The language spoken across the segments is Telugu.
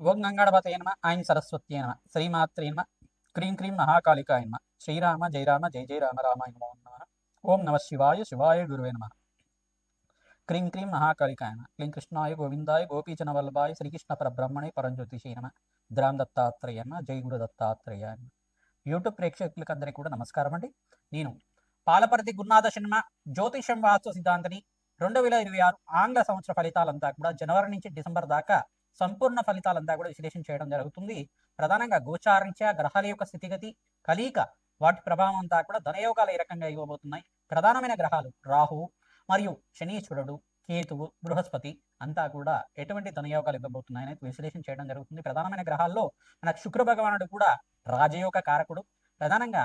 ఓం గంగాడపతయ నమ. ఆయన సరస్వత్యే నమ. శ్రీమాత్రే నమ. క్రీం క్రీం మహాకాళికాయ నమ. శ్రీరామ జయరామ జయ జయ రామ రామాయ నమో నమ. ఓం నమ శివాయ శివాయ గురువే నమ. క్రీం క్రీం మహాకాళికాయ నమ. క్లీం కృష్ణాయ గోవిందాయ గోపీచన వల్లభాయ శ్రీకృష్ణ పరబ్రహ్మణే పరంజ్యోతిషే నమ. ద్రామ్ దత్తాత్రేయ నమ. జై గురు దత్తాత్రేయ నమ. యూట్యూబ్ ప్రేక్షకులకు అందరికీ కూడా నమస్కారం అండి. నేను పాలపర్తి గురునాథ సినిమా జ్యోతిషం వాస్తు సిద్ధాంతిని రెండు వేల ఇరవై ఆరు ఆంగ్ల సంవత్సర ఫలితాలంతా కూడా జనవరి నుంచి డిసెంబర్ దాకా సంపూర్ణ ఫలితాలంతా కూడా విశ్లేషణ చేయడం జరుగుతుంది. ప్రధానంగా గోచారించా గ్రహాల యొక్క స్థితిగతి కలీక వాటి ప్రభావం అంతా కూడా ధనయోగాలు ఏ రకంగా ఇవ్వబోతున్నాయి? ప్రధానమైన గ్రహాలు రాహు మరియు శనీశ్వరుడు కేతువు బృహస్పతి అంతా కూడా ఎటువంటి ధనయోగాలు ఇవ్వబోతున్నాయని విశ్లేషణ చేయడం జరుగుతుంది. ప్రధానమైన గ్రహాల్లో మన శుక్ర భగవానుడు కూడా రాజయోగ కారకుడు. ప్రధానంగా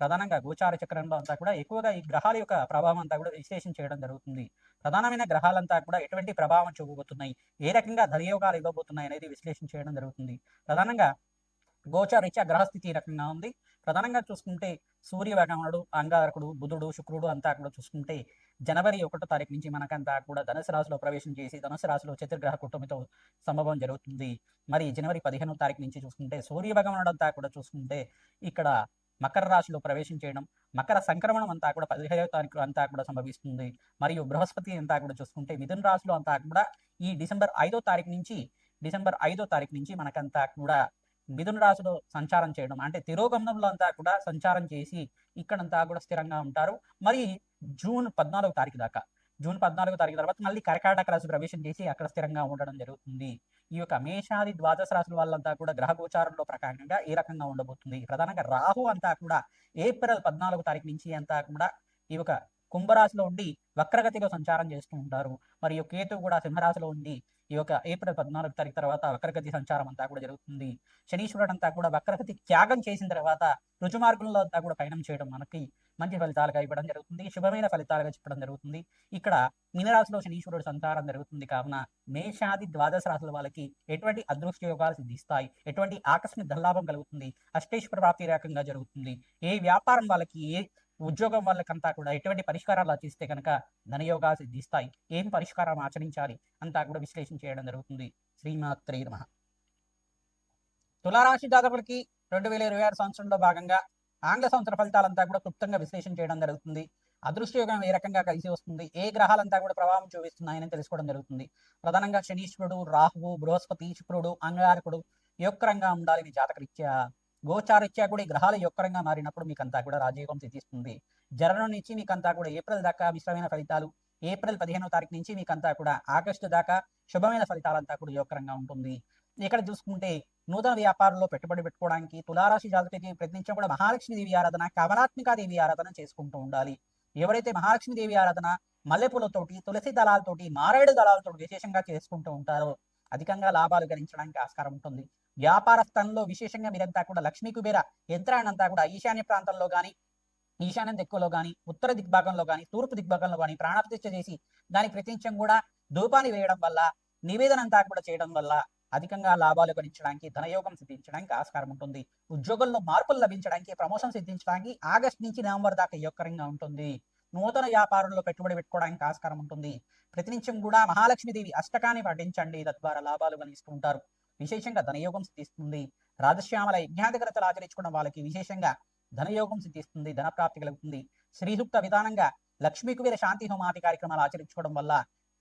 ప్రధానంగా గోచార చక్రంలో అంతా కూడా ఎక్కువగా ఈ గ్రహాల యొక్క ప్రభావం అంతా కూడా విశ్లేషణ చేయడం జరుగుతుంది. ప్రధానమైన గ్రహాలంతా కూడా ఎటువంటి ప్రభావం చూపబోతున్నాయి? ఏ రకంగా ధనయోగాలు ఇవ్వబోతున్నాయి అనేది విశ్లేషణ చేయడం జరుగుతుంది. ప్రధానంగా గోచారీత్యా గ్రహస్థితి రకంగా ఉంది? ప్రధానంగా చూసుకుంటే సూర్య భగవానుడు అంగారకుడు బుధుడు శుక్రుడు అంతా కూడా చూసుకుంటే జనవరి ఒకటో తారీఖు నుంచి మనకంతా కూడా ధనుసు రాశిలో ప్రవేశం చేసి ధనుసు రాశిలో చతుర్గ్రహ కుటుంబంతో సంభవం జరుగుతుంది. మరి జనవరి పదిహేనో తారీఖు నుంచి చూసుకుంటే సూర్య భగవానుడు అంతా కూడా చూసుకుంటే ఇక్కడ మకర రాశిలో ప్రవేశం చేయడం మకర సంక్రమణం అంతా కూడా పదిహేడవ తారీఖు అంతా కూడా సంభవిస్తుంది. మరియు బృహస్పతి అంతా కూడా చూసుకుంటే మిథున రాశిలో అంతా కూడా ఈ డిసెంబర్ ఐదో తారీఖు నుంచి డిసెంబర్ ఐదో తారీఖు నుంచి మనకంతా కూడా మిథున రాశిలో సంచారం చేయడం అంటే తిరోగమనంలో అంతా కూడా సంచారం చేసి ఇక్కడంతా కూడా స్థిరంగా ఉంటారు. మరి జూన్ పద్నాలుగో తారీఖు దాకా జూన్ పద్నాలుగు తారీఖు తర్వాత మళ్ళీ కర్కాటక రాశి ప్రవేశం చేసి అక్కడ స్థిరంగా ఉండడం జరుగుతుంది. ఈ యొక్క మేషాది ద్వాదశ రాశుల వాళ్ళంతా కూడా గ్రహ గోచారంలో ప్రకారంగా ఏ రకంగా ఉండబోతుంది. ప్రధానంగా రాహు అంతా కూడా ఏప్రిల్ పద్నాలుగో తారీఖు నుంచి అంతా కూడా ఈ యొక్క కుంభరాశిలో ఉండి వక్రగతిలో సంచారం చేస్తూ ఉంటారు. మరియు కేతు కూడా సింహరాశిలో ఉండి ఈ యొక్క ఏప్రిల్ పద్నాలుగు తారీఖు తర్వాత వక్రగతి సంచారం అంతా కూడా జరుగుతుంది. శనీశ్వరుడు అంతా కూడా వక్రగతి త్యాగం చేసిన తర్వాత రుజుమార్గంలో అంతా కూడా పయనం చేయడం మనకి మంచి ఫలితాలుగా ఇవ్వడం జరుగుతుంది. శుభమైన ఫలితాలుగా చెప్పడం జరుగుతుంది. ఇక్కడ మీనరాశిలో శనీశ్వరుడు సంతారం జరుగుతుంది. కావున మేషాది ద్వాదశ రాశుల వాళ్ళకి ఎటువంటి అదృష్ట యోగాలు సిద్ధిస్తాయి. ఎటువంటి ఆకస్మిక ధనలాభం కలుగుతుంది. అష్టేశ్వర ప్రాప్తి రకంగా జరుగుతుంది. ఏ వ్యాపారం వాళ్ళకి ఏ ఉద్యోగం వాళ్ళకంతా కూడా ఎటువంటి పరిష్కారాలు ఆచరిస్తే కనుక ధనయోగాలు సిద్ధిస్తాయి. ఏం పరిష్కారం ఆచరించాలి అంతా కూడా విశ్లేషణ చేయడం జరుగుతుంది. శ్రీమాత్రే నమ. తులారాశి జాతకులకి రెండు వేల ఇరవై ఆరు సంవత్సరంలో భాగంగా ఆంగ్ల సంవత్సర ఫలితాలంతా కూడా క్లుప్తంగా విశ్లేషణ చేయడం జరుగుతుంది. అదృష్టయోగం ఏ రకంగా కలిసి వస్తుంది? ఏ గ్రహాలంతా కూడా ప్రభావం చూపిస్తున్నాయని తెలుసుకోవడం జరుగుతుంది. ప్రధానంగా శనీశ్వరుడు రాహువు బృహస్పతి శుక్రుడు అంగారకుడు యొక్కరంగా ఉండాలి మీ జాతకరీత్యా. గోచారీత్యా కూడా ఈ గ్రహాలు యొక్కరంగా మారినప్పుడు మీకు అంతా కూడా రాజయోగం సిద్ధిస్తుంది. జననం నుంచి మీకు అంతా కూడా ఏప్రిల్ దాకా మిశ్రమైన ఫలితాలు ఏప్రిల్ పదిహేనో తారీఖు నుంచి మీకు అంతా కూడా ఆగస్టు దాకా శుభమైన ఫలితాలంతా కూడా యోగకరంగా ఉంటుంది. ఇక్కడ చూసుకుంటే నూతన వ్యాపారంలో పెట్టుబడి పెట్టుకోవడానికి తులారాశి జాతకకి ప్రయత్నించడం కూడా మహాలక్ష్మి దేవి ఆరాధన కవనాత్మిక దేవి ఆరాధన చేసుకుంటూ ఉండాలి. ఎవరైతే మహాలక్ష్మి దేవి ఆరాధన మల్లెపూలతోటి తులసి దళాలతోటి మారేడు దళాలతోటి విశేషంగా చేసుకుంటూ ఉంటారో అధికంగా లాభాలు గణించడానికి ఆస్కారం ఉంటుంది. వ్యాపార స్థలంలో విశేషంగా మీరంతా కూడా లక్ష్మీ కుబేర యంత్రాన్నంతా కూడా ఈశాన్య ప్రాంతంలో కానీ ఈశాన్య దిక్కులో కానీ ఉత్తర దిగ్భాగంలో కానీ తూర్పు దిగ్భాగంలో కానీ ప్రాణప్రతిష్ఠ చేసి దాని ప్రతించం కూడా ధూపాన్ని వేయడం వల్ల నివేదన అంతా కూడా చేయడం వల్ల అధికంగా లాభాలు గణించడానికి ధనయోగం సిద్ధించడానికి ఆస్కారం ఉంటుంది. ఉద్యోగంలో మార్పులు లభించడానికి ప్రమోషన్ సిద్ధించడానికి ఆగస్ట్ నుంచి నవంబర్ దాకా యోగకరంగా ఉంటుంది. నూతన వ్యాపారంలో పెట్టుబడి పెట్టుకోవడానికి ఆస్కారం ఉంటుంది. ప్రతినిత్యం కూడా మహాలక్ష్మీదేవి అష్టకాన్ని పఠించండి తద్వారా లాభాలు గణిస్తూ ఉంటారు. విశేషంగా ధనయోగం సిద్ధిస్తుంది. రాజశ్యామల యజ్ఞాధిగ్రతలు ఆచరించుకున్న వాళ్ళకి విశేషంగా ధనయోగం సిద్ధిస్తుంది. ధన ప్రాప్తి కలుగుతుంది. శ్రీసూక్త విధానంగా లక్ష్మీ కుబేర శాంతి హోమాది కార్యక్రమాలు ఆచరించుకోవడం వల్ల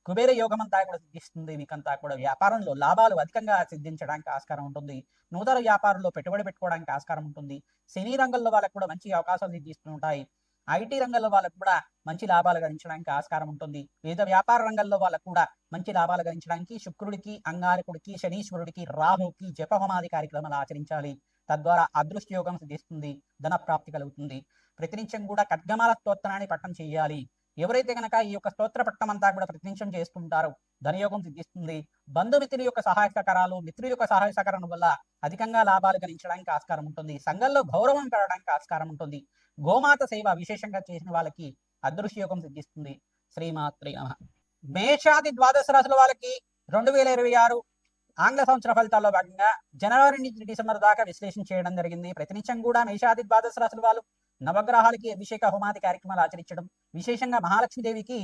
కుబేర యోగం అంతా కూడా సిద్ధిస్తుంది. మీకంతా కూడా వ్యాపారంలో లాభాలు అధికంగా సిద్ధించడానికి ఆస్కారం ఉంటుంది. నూతన వ్యాపారంలో పెట్టుబడి పెట్టుకోవడానికి ఆస్కారం ఉంటుంది. సినీ రంగంలో వాళ్ళకు కూడా మంచి అవకాశాలు సిద్ధిస్తుంటాయి ఐటీ రంగంలో వాళ్ళకు కూడా మంచి లాభాలు గడించడానికి ఆస్కారం ఉంటుంది. వివిధ వ్యాపార రంగంలో వాళ్ళకు కూడా మంచి లాభాలు గడించడానికి శుక్రుడికి అంగారకుడికి శనీశ్వరుడికి రాహుకి జపహోమాది కార్యక్రమాలు ఆచరించాలి. తద్వారా అదృష్ట యోగం సిద్ధిస్తుంది. ధన ప్రాప్తి కలుగుతుంది. ప్రతినిత్యం కూడా ఖడ్గమాల స్తోత్రాన్ని పట్టం చేయాలి. ఎవరైతే కనుక ఈ యొక్క స్తోత్ర పట్టణం అంతా కూడా ప్రతినిత్యం చేస్తుంటారో ధనయోగం సిద్ధిస్తుంది. బంధుమిత్రుల యొక్క సహాయ సహకారాలు మిత్రుల యొక్క సహాయ సహకారం వల్ల అధికంగా లాభాలు గణించడానికి ఆస్కారం ఉంటుంది. సంఘంలో గౌరవం పెరగడానికి ఆస్కారం ఉంటుంది. గోమాత సేవ విశేషంగా చేసిన వాళ్ళకి అదృశ్య యోగం సిద్ధిస్తుంది. శ్రీమాత్రి నమ. మేషాది ద్వాదశ రాశుల వాళ్ళకి రెండు వేల ఇరవై ఆరు ఆంగ్ల సంవత్సర ఫలితాల్లో భాగంగా జనవరి నుంచి డిసెంబర్ దాకా విశ్లేషణ చేయడం జరిగింది. ప్రతినిత్యం కూడా మేషాది ద్వాదశ రాశుల వాళ్ళు నవగ్రహాలకి అభిషేక హోమాది కార్యక్రమాలు ఆచరించడం విశేషంగా మహాలక్ష్మీదేవికి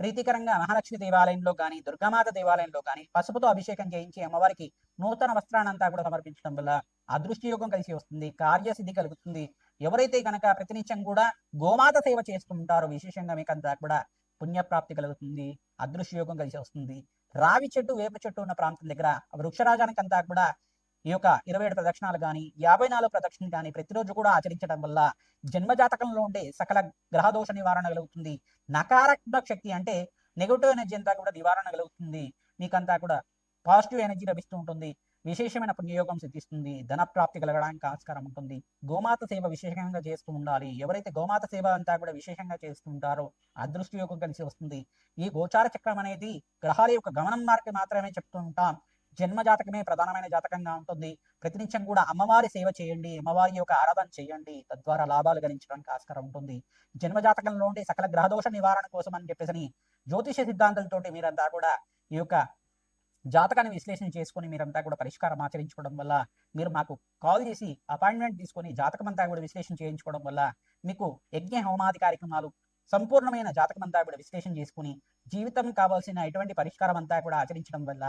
ప్రీతికరంగా మహాలక్ష్మి దేవాలయంలో కానీ దుర్గామాత దేవాలయంలో కానీ పసుపుతో అభిషేకం చేయించి అమ్మవారికి నూతన వస్త్రాన్నంతా కూడా సమర్పించడం వల్ల అదృష్టి యోగం కలిసి వస్తుంది కార్యసిద్ధి కలుగుతుంది. ఎవరైతే కనుక ప్రతినిత్యం కూడా గోమాత సేవ చేసుకుంటారో విశేషంగా మీకు అంతా కూడా పుణ్యప్రాప్తి కలుగుతుంది అదృశ్య యోగం కలిసి వస్తుంది. రావి చెట్టు వేప చెట్టు ఉన్న ప్రాంతం దగ్గర వృక్షరాజానికి అంతా కూడా ఈ యొక్క ఇరవై ఏడు ప్రదక్షిణాలు కానీ యాభై నాలుగు ప్రదక్షిణలు కానీ ప్రతిరోజు కూడా ఆచరించడం వల్ల జన్మజాతకంలో ఉండే సకల గ్రహదోష నివారణ కలుగుతుంది. నకారాత్మక శక్తి అంటే నెగటివ్ ఎనర్జీ అంతా కూడా నివారణ కలుగుతుంది. మీకంతా కూడా పాజిటివ్ ఎనర్జీ లభిస్తూ ఉంటుంది. విశేషమైన పుణ్యయోగం సిద్ధిస్తుంది. ధన ప్రాప్తి కలగడానికి ఆస్కారం ఉంటుంది. గోమాత సేవ విశేషంగా చేస్తూ ఉండాలి. ఎవరైతే గోమాత సేవ అంతా కూడా విశేషంగా చేస్తూ ఉంటారో అదృష్ట యోగం కలిసి వస్తుంది. ఈ గోచార చక్రం అనేది గ్రహాల యొక్క గమనం మార్గం మాత్రమే చెప్తూ ఉంటాం. జన్మ జాతకమే ప్రధానమైన జాతకంగా ఉంటుంది. ప్రతినిత్యం కూడా అమ్మవారి సేవ చేయండి అమ్మవారి యొక్క ఆరాధన చేయండి తద్వారా లాభాలు గణించడానికి ఆస్కారం ఉంటుంది. జన్మ జాతకంలో ఉండే సకల గ్రహదోష నివారణ కోసం అని చెప్పేసి జ్యోతిష సిద్ధాంతాలతోటి మీరంతా కూడా ఈ యొక్క జాతకాన్ని విశ్లేషణ చేసుకొని మీరంతా కూడా పరిష్కారం ఆచరించుకోవడం వల్ల మీరు మాకు కాల్ చేసి అపాయింట్మెంట్ తీసుకొని జాతకం అంతా కూడా విశ్లేషణ చేయించుకోవడం వల్ల మీకు యజ్ఞ హోమాది కార్యక్రమాలు సంపూర్ణమైన జాతకం అంతా కూడా విశ్లేషణ చేసుకుని జీవితం కావాల్సిన ఎటువంటి పరిష్కారం అంతా కూడా ఆచరించడం వల్ల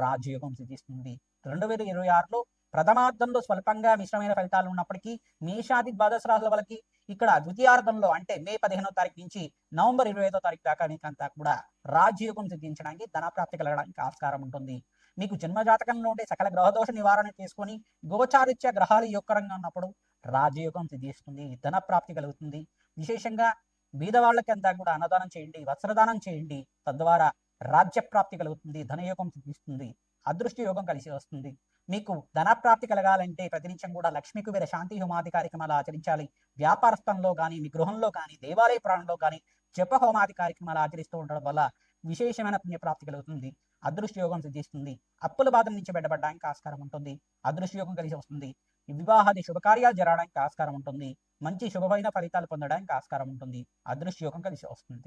రాజయోగం సిద్ధిస్తుంది. రెండు వేల ఇరవై ఆరులో ప్రథమార్థంలో స్వల్పంగా మిశ్రమైన ఫలితాలు ఉన్నప్పటికీ మేషాది ద్వాదశ రాశుల వాళ్ళకి ఇక్కడ ద్వితీయార్థంలో అంటే మే పదిహేనో తారీఖు నుంచి నవంబర్ ఇరవై ఐదో తారీఖు దాకా మీకు అంతా కూడా రాజయోగం సిద్ధించడానికి ధనప్రాప్తి కలగడానికి ఆస్కారం ఉంటుంది. మీకు జన్మజాతకంలో ఉండే సకల గ్రహదోష నివారణ చేసుకొని గోచారిత్య గ్రహాలు యొక్కరంగా ఉన్నప్పుడు రాజయోగం సిద్ధిస్తుంది ధన ప్రాప్తి కలుగుతుంది. విశేషంగా బీదవాళ్ళకి అంతా కూడా అన్నదానం చేయండి వస్త్రదానం చేయండి. తద్వారా రాజ్య ప్రాప్తి కలుగుతుంది ధనయోగం సిద్ధిస్తుంది అదృష్ట యోగం కలిసి వస్తుంది. మీకు ధనప్రాప్తి కలగాలంటే ప్రతినిత్యం కూడా లక్ష్మీ కుబేర శాంతి హోమాది కార్యక్రమాలు ఆచరించాలి. వ్యాపారస్థంలో కానీ మీ గృహంలో కానీ దేవాలయ ప్రాణంలో కానీ జప హోమాది కార్యక్రమాలు ఆచరిస్తూ ఉండడం వల్ల విశేషమైన పుణ్యప్రాప్తి కలుగుతుంది అదృష్ట యోగం సిద్ధిస్తుంది. అప్పుల బాధ నుంచి బయటపడడానికి ఆస్కారం ఉంటుంది అదృష్ట యోగం కలిసి వస్తుంది. వివాహాది శుభకార్యాలు జరగడానికి ఆస్కారం ఉంటుంది మంచి శుభమైన ఫలితాలు పొందడానికి ఆస్కారం ఉంటుంది అదృష్ట యోగం కలిసి వస్తుంది.